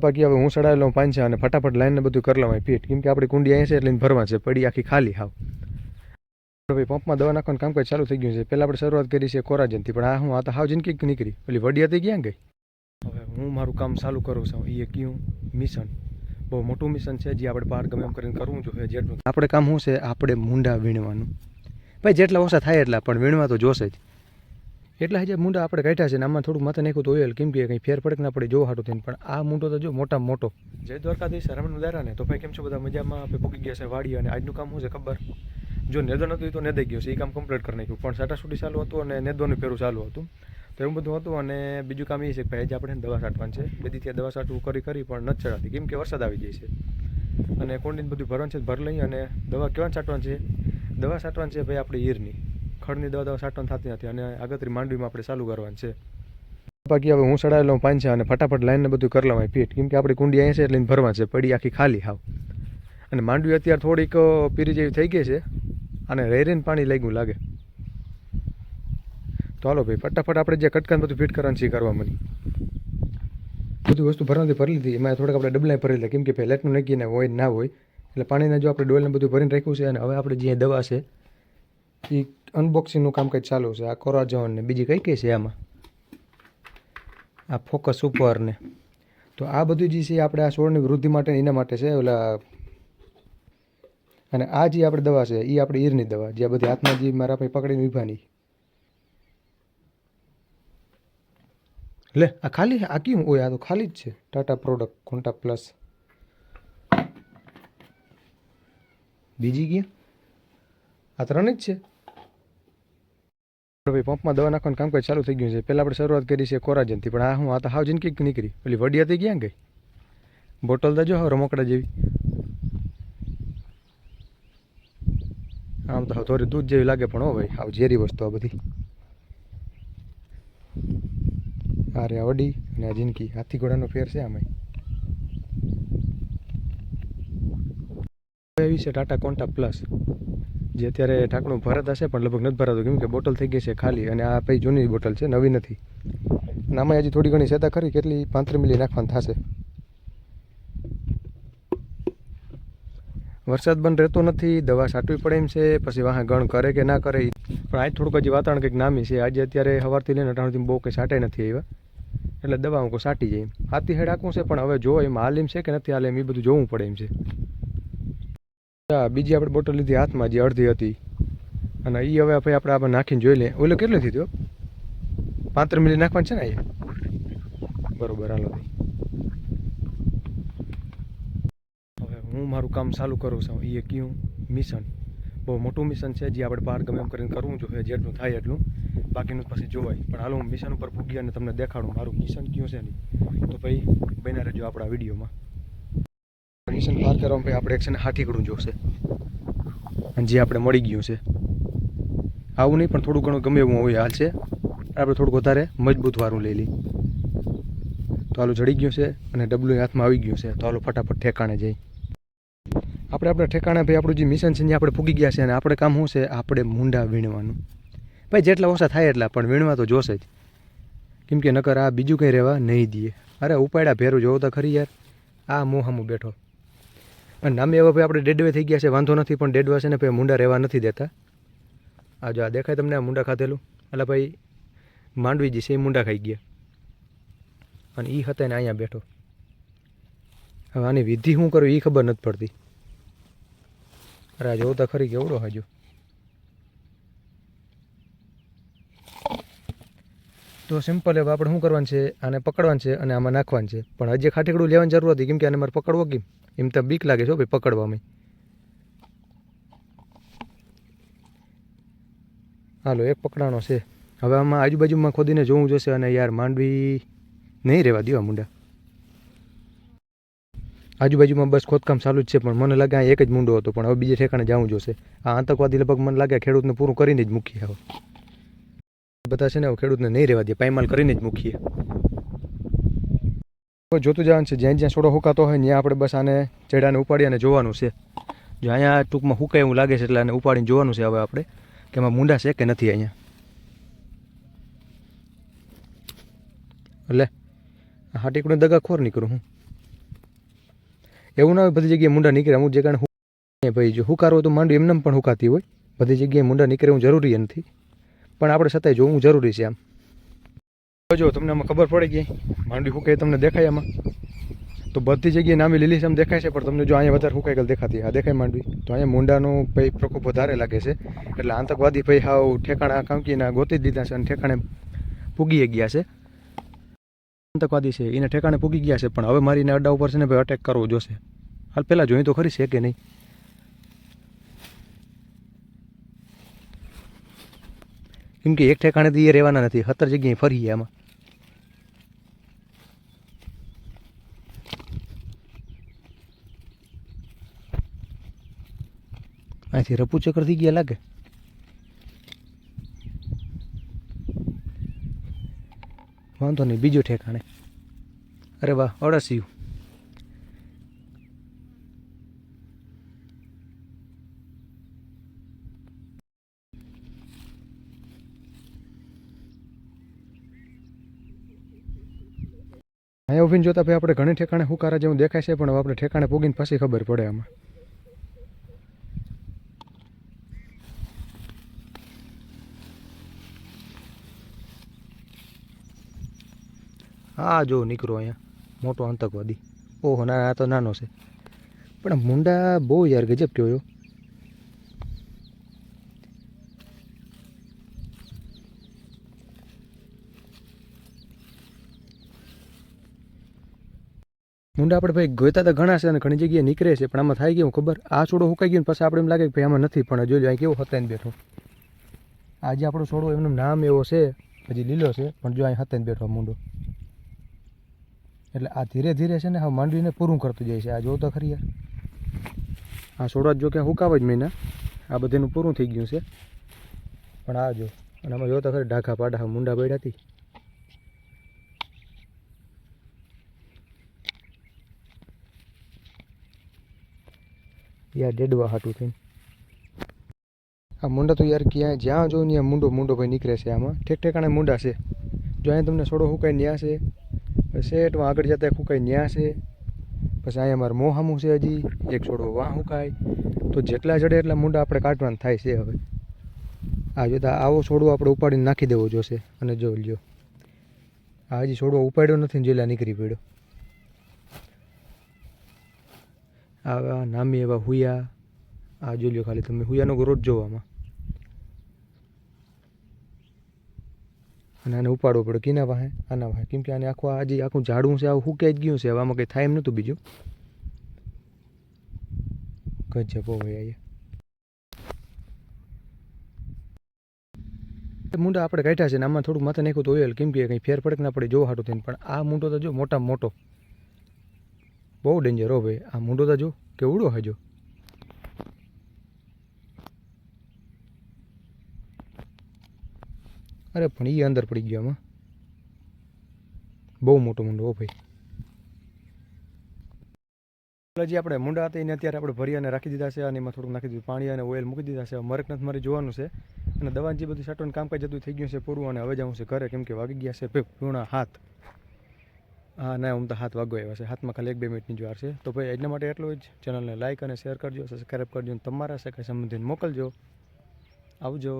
બાકી હવે હું સડાયેલો છે અને ફટાફટ લાઈનને બધું કરી લઉં ફીટ કેમ કે આપણી કુંડી અહીં છે એટલે ભરવા છે, પડી આખી ખાલી હાવ. ભાઈ પંપમાં દવા નાખવાનું કામકાજ ચાલુ થઈ ગયું છે. પહેલાં આપણે શરૂઆત કરી છે કોરાજનથી પણ આ હું આ તો હાવ જિંદગી નીકળી. પેલી વડિયાથી ક્યાં ગઈ? હવે હું મારું કામ ચાલુ કરું છું. એ કયું મિશન. બહુ મોટું મિશન છે, જે આપણે પાર ગમે એમ કરીને કરવું જોઈએ. જેટલું આપણે કામ શું છે? આપણે મુંડા વીણવાનું. ભાઈ, જેટલા ઓછા થાય એટલા, પણ વીણવા તો જોશે જ. એટલા જે મુંડા આપણે કાઢ્યા છે ને આમાં થોડું માથે નાખ્યું તો ઓઇલ, કેમ કે કંઈ ફેર પડક ના પડે, જોવા હાટું થઈને. પણ આ મૂંડો તો જો મોટા મોટો. જય દ્વારકાધીશ રમણ ઉદારા ને. તો ભાઈ કેમ છો બધા? મજામાં? આપણે પૂકી ગયા છે વાડી અને આજનું કામ શું છે ખબર? જો નેદો નહોતું તો નેદાઈ ગયો છે. એ કામ કમ્પ્લીટ કરી નાખ્યું. પણ સાટાસુટી ચાલુ હતું અને નેદવાનું ફેરું ચાલુ હતું. તો એવું બધું હતું અને બીજું કામ એ છે કે આજે આપણે દવા છાંટવાની છે. બધી ત્યાં દવા છાંટવું કરી કરી પણ નથી ચડાતી. કેમ કે વરસાદ આવી જાય છે. અને કોંડીને બધું ભરવાનું છે ભર લઈ અને દવા કેવાનું છાંટવાની છે? દવા છાંટવાની છે ભાઈ આપણી ઈરની. ખડની દવા દવા છાંટવાની થતી નથી અને આગળથી માંડવીમાં આપણે ચાલુ કરવાનું છે. બાકી હવે હું ચડાવેલો પાંચ છે અને ફટાફટ લાઈનને બધું કરી લવાય ફીટ કેમ કે આપણી કુંડી અહીંયા છે એટલે ભરવા છે, પડી આખી ખાલી હાવ. અને માંડવી અત્યારે થોડીક પીરી જેવી થઈ ગઈ છે અને રેરીને પાણી લાગ્યું લાગે. તો હાલો ભાઈ, ફટાફટ આપણે જે કટકાને બધું ફિટ કરવાનું છે કરવા મળી. બધી વસ્તુ ભરવાથી ભરી લીધી. એમાં થોડાક આપણે ડબલાઈ ભરી લીધા. કેમ કે પહેલાં એટલું નક્કી હોય ના હોય. એટલે પાણીને જો આપણે ડોલને બધું ભરીને રાખ્યું છે અને હવે આપણે જે દવા છે એ અનબોક્સિંગનું કામકાજ ચાલુ છે. આ કોરાજોન ને બીજી કઈ કઈ છે આમાં? આ ફોકસ ઉપર ને. તો આ બધું જે છે આપણે આ છોડની વૃદ્ધિ માટે એના માટે છે, ઓલા અને આ જે આપણે દવા છે એ આપણે ઈરની દવા, જે આ બધી હાથમાં જે મારા પાસે પકડીને ઊભાની લે, આ ખાલી આ કેમ હોય આ તો ખાલી જ છે. ટાટા પ્રોડક્ટ કોન્ટા પ્લસ બીજી ક્યાં? આ ત્રણ જ છે? ભાઈ પંપમાં દવા નાખવાનું કામકાજ ચાલુ થઈ ગયું છે. પહેલાં આપણે શરૂઆત કરી છે કોરાજનથી, પણ આ હું આ તો હાવ જિંદગી નીકળી. પેલી વડી હતી ક્યાં ગઈ બોટલ તો જો હવે રમકડા જેવી. આમ તો હવે થોડી દૂધ જેવી લાગે પણ હો ભાઈ આવ ઝેરી વસ્તુ આ બધી. આ રે વડી અને આ જિંદગી. હાથી ઘોડાનો ફેર છે આમાં એવી છે ટાટા કોન્ટા પ્લસ. જે અત્યારે ઢાંકણું ભરત હશે પણ લગભગ નથી ભરાતું. કેમ કે બોટલ થઈ ગઈ છે ખાલી અને આ ભાઈ જૂની બોટલ છે, નવી નથી. અને આમાં હજી થોડી ઘણી સેતા ખરી, કેટલી પાંત્રીસ મિલી નાખવાનું થશે. વરસાદ બંધ રહેતો નથી, દવા છાંટવી પડે એમ છે, પછી વાહ ગણ કરે કે ના કરે પણ આજ થોડુંક હજી વાતાવરણ કંઈક નામી છે. આજે અત્યારે સવારથી લઈને અટાણુંથી બહુ કંઈ સાટે નથી આવ્યા. એટલે દવા હું છાંટી જાય હાથી હેડ આખું છે, પણ હવે જો એમ હાલ એમ છે કે નથી હાલ એમ, એ બધું જોવું પડે એમ છે. બીજી આપણે બોટલ લીધી હાથમાં જે અડધી હતી. અને એ હવે ભાઈ આપણે આપણે નાખીને જોઈ લે ઓલો કેટલો થયો પાંત્ર મિલી નાખવાનું છે ને અહીંયા? બરોબર, હાલો હવે હું મારું કામ ચાલુ કરું છું. એ કયું મિશન. બહુ મોટું મિશન છે, જે આપણે બહાર ગમે એમ કરીને કરવું જોઈએ જેટલું થાય એટલું. બાકીનું પછી જોવાય. પણ હાલો, હું મિશન ઉપર પૂગી અને તમને દેખાડું. મારું મિશન કયું છે નહીં તો ભાઈ, બન્યા રહેજો આપણા વિડીયોમાં. મિશન પાર કરવા પછી આપણે એકસો ને હાથીકડું જોશે. અને જે આપણે મળી ગયું છે. આવું નહીં, પણ થોડું ઘણું ગમે એવું હોય હાલ છે. આપણે થોડુંક વધારે મજબૂત વારું લઈ લઈ તો આલું જડી ગયું છે અને ડબલું હાથમાં આવી ગયું છે. તો આલું ફટાફટ ઠેકાણે જઈ આપણે આપણે ઠેકાણે ભાઈ, આપણું જે મિશન છે જે આપણે પૂગી ગયા છે અને આપણે કામ શું છે? આપણે મુંડા વીણવાનું. ભાઈ, જેટલા ઓછા થાય એટલા, પણ વીણવા તો જોશે જ. કેમ કે નકર આ બીજું કંઈ રહેવા નહીં દઈએ. અરે, ઉપાડ્યા ભેરું જોવો તો ખરી યાર. આ મોહામું બેઠો. અને નામે એવા ભાઈ આપણે ડેડવે થઈ ગયા છે, વાંધો નથી, પણ ડેડવા છે ને ભાઈ મુંડા રહેવા નથી દેતા. આ જો આ દેખાય તમને આ મુંડા ખાધેલું? એટલે ભાઈ માંડવીજી છે, એ મુંડા ખાઈ ગયા. અને એ હતા ને અહીંયા બેઠો. હવે આની વિધિ શું કરું એ ખબર નથી પડતી. અરે આ તો ખરી કેવડો હજુ. તો સિમ્પલ હવે આપણે શું કરવાનું છે? આને પકડવાનું છે અને આમાં નાખવાનું છે. પણ હજી ખાટીકડું લેવાની જરૂર હતી, કેમ કે આને મારે પકડવો કેમ? એમ તો બીક લાગે છે ભાઈ પકડવામાં. હાલો, એક પકડાનો છે. હવે આમાં આજુબાજુમાં ખોદીને જોવું જોશે અને યાર માંડવી નહીં રહેવા દેવા મુંડા. આજુબાજુમાં બસ ખોદકામ ચાલુ જ છે, પણ મને લાગે આ એક જ મુંડો હતો, પણ હવે બીજે ઠેકાણે જવું જોશે. આ આતંકવાદી લગભગ મને લાગે ખેડૂતને પૂરું કરીને જ મૂકીએ હવે. બધા છે ને ખેડૂતને નહીં રહેવા દે પાયમાલ કરીને જ મૂકીએ. જોતું જવાનું છે, જ્યાં જ્યાં છોડો હુકાતો હોય ત્યાં આપણે બસ આને ચેડાને ઉપાડી અને જોવાનું છે. જો અહીંયા ટૂંકમાં હુકાય એવું લાગે છે એટલે આને ઉપાડીને જોવાનું છે હવે આપણે, કે એમાં મુંડા છે કે નથી અહીંયા. એટલે હાટીકડું દગા દગાખોર નીકળું હું. એવું ના હોય બધી જગ્યાએ મુંડા નીકળે, અમુક હું ભાઈ, જો હુકારો તો માંડવી એમને પણ હુકાતી હોય. બધી જગ્યાએ મુંડા નીકળે એવું જરૂરી નથી. પણ આપણે છતાંય જોવું જરૂરી છે આમ. જો તમને આમાં ખબર પડી ગઈ, માંડવી ફૂંકાઈ તમને દેખાય આમાં. તો બધી જગ્યાએ નામી લીલી આમ દેખાય છે, પણ તમને જો અહીંયા વધારે ફૂંકાઈ ગયેલ દેખાતી, આ દેખાય માંડવી. તો અહીંયા મુંડાનો ભાઈ પ્રકોપ વધારે લાગે છે. એટલે આતંકવાદી ભાઈ હાવ ઠેકાણા કાંકીના ગોતી દીધા છે અને ઠેકાણે પૂગી ગયા છે. આતંકવાદી છે, એને ઠેકાણે પૂગી ગયા છે, પણ હવે મારી એને અડ્ડા ઉપર છે ને ભાઈ અટેક કરવો જોશે. હાલ પહેલાં જોઈ તો ખરી છે કે નહીં? કેમ કે એક ઠેકાણેથી એ રહેવાના નથી સત્તર જગ્યાએ ફરીએ આમાં. અહીંથી રપુ ચક્કર થઈ ગયા લાગે. વાંધો નહીં, બીજું ઠેકાણે. અરે વાહ અડસિયું અહીંયા ઉભીને જોતા ભાઈ આપણે ઘણી ઠેકાણે હુકારા જેવું દેખાય છે, પણ આપણે ઠેકાણે પૂગીને પછી ખબર પડે આમાં. હા, જો નીકળો અહીંયા. મોટો આતંકવાદી. ઓહો, ના, આ તો નાનો છે. પણ મુંડા બહુ યાર ગજબ કહેવાયો મુંડા આપણે ભાઈ ગોતા તો ઘણા છે અને ઘણી જગ્યાએ નીકળે છે, પણ આમાં થાય ગયું ખબર? આ છોડો હુકાઈ ગયો પછી આપણે એમ લાગે કે ભાઈ આમાં નથી, પણ લો અહીં કેવો હતા બેઠો. આજે આપણો છોડો એમનું નામ એવો છે, હજી લીલો છે, પણ જો અહીં હતા બેઠો મુંડો. એટલે આ ધીરે ધીરે છે ને હા માંડવીને પૂરું કરતું જાય છે. આ જો તો ખરી યાર. આ છોડવા જો કે હુકાવ જ મહિના આ બધેનું પૂરું થઈ ગયું છે. પણ આ જો, અને આમાં જો તો ખરી ડાઘા પાડા મુંડા પડ્યા હતી યાર, ડેડવા હાટું થઈને. આ મુંડા તો યાર ક્યાંય, જ્યાં જોઉં ત્યાં મુંડો મુંડો ભાઈ નીકળે છે આમાં. ઠેક ઠેકાણે મુંડા છે. જો અહીંયા તમને છોડો હુકાઈ ન્યા છે. પછી શેઠમાં આગળ જતા હુકાઈ ન્યા છે. પછી અહીંયા મારે મોહામું છે હજી, એક છોડો વાહ હુકાય તો જેટલા જડે એટલા મૂંડા આપણે કાઢવાના થાય છે હવે. આ જોતા આવો છોડવો આપણે ઉપાડીને નાખી દેવો જોશે. અને જો લ્યો. આ હજી છોડવો ઉપાડ્યો નથી જેલા નીકળી પડ્યો. આવા નામી એવા હુયા. આ જોઈ લ્યો ખાલી તમે હુયાનો ગ્રોથ જોવો આમાં અને આને ઉપાડવો પડે કીના વાહે, આના વાહે. કેમ કે આને આખું આ હજી આખું ઝાડું છે, આવું હુકાઈ જ ગયું છે. હવે આમાં કંઈ થાય એમ નહોતું બીજું. ગજબ હોય અહીંયા મુંડા આપણે કાઢ્યા છે ને આમાં થોડું માથે નાખ્યું તો ઓઇલ. કેમ કે કંઈ ફેર પડે ના પડે, જોવા હાટું થઈને. પણ આ મૂંડો તો જો મોટા મોટો. બહુ ડેન્જર હો ભાઈ. આ મૂંડો તો જો કે ઉડો હજો. અરે, પણ એ અંદર પડી ગયો આમાં બહુ મોટો મુંડો ભાઈ. જે આપણે મુંડા હતા એને અત્યારે આપણે ભરી અને રાખી દીધા છે અને એમાં થોડુંક નાખી દીધું પાણી અને ઓઇલ મૂકી દીધા છે. હવે મરક નથી મારે જોવાનું છે. અને દવા જે બધું સાટવાનું કામકાજ જતું થઈ ગયું છે પૂરું અને હવે જવું છે ઘરે. કેમ કે વાગી ગયા છે પૂર્ણ હાથ. હા, ના, હું તો હાથ વાગો આવ્યા છે. હાથમાં ખાલી એક બે મિનિટની વાર છે. તો ભાઈ એના માટે એટલું જ. ચેનલને લાઇક અને શેર કરજો સબસ્ક્રાઈબ કરજો તમારા સગા સંબંધીને મોકલજો. આવજો.